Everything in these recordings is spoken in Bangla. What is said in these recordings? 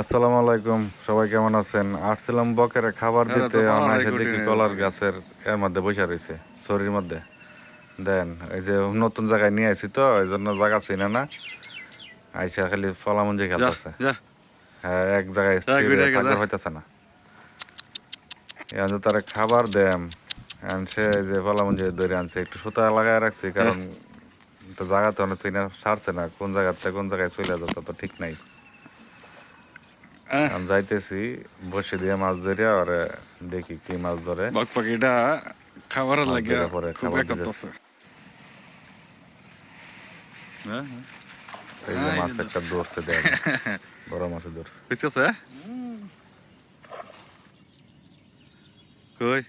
আসসালামু আলাইকুম সবাই কেমন আছেন? আসছিলাম বকেরে খাবার দিতে অনায়াসে দেখি কলার গাছের এর মধ্যে বসে রয়েছে শরীর মধ্যে। দেন এই যে নতুন জায়গায় নিয়ে আসি তো এই জন্য জায়গা চিনে না। আইসা খালি ফলামঞ্জি খেলতেছে। হ্যাঁ এক জায়গায় থাকতে হইতেছে না। এখন তারা খাবার এখন সে এই যে ফলামঞ্জি ধরে আনছে একটু সুতা লাগায় রাখছি কারণ তো জায়গাতে অনেক চিনে সারছে না কোন জায়গাতে কোন জায়গায় চলে যাচ্ছে তো ঠিক নাই। আমি যাইতেছি বসে দিয়ে মাছ ধরে আর দেখি কি মাছ ধরে। বক পাখিটা মাছ লাগে পরে খাবার করতেছে হ্যাঁ হ্যাঁ। এই যে মাছ একটা ধরছে। ধরছে দেখ বড় মাছ ধরছে। বুঝতেছে কই?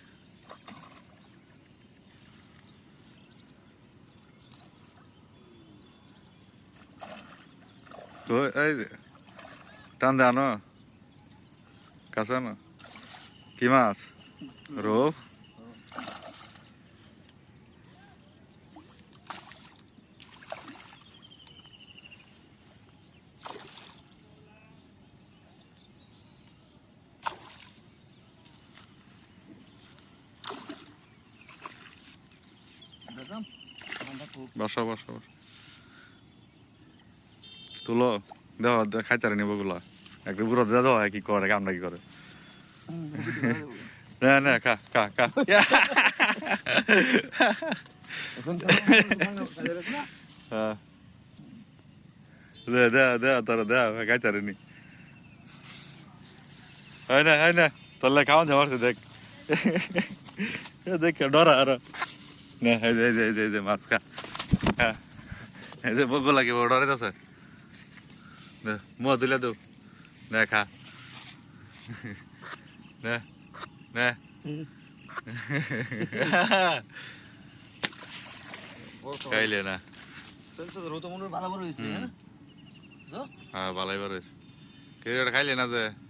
এই টান দে কাছে আনো কি মাছ? রো। বসো বসো বসো। তুলো দেও দে খাইতে নিবগুলা। একটা বুড়ো দে দাও কি করে কামটা কি করে? না না খা খা খা। হ্যাঁ। দে দে দে তোর দে নি। হয় না হয় না দেখ। দেখ ডরা আর না এই যে এই যে এই যে এই যে মাছ খা। হ্যাঁ। এই যে বগো লাগে ডরে আছে নে মো খাইলে না নে খা নে নে খাইলে না হ্যাঁ ভালোই বার হয়েছে খাইলে না যে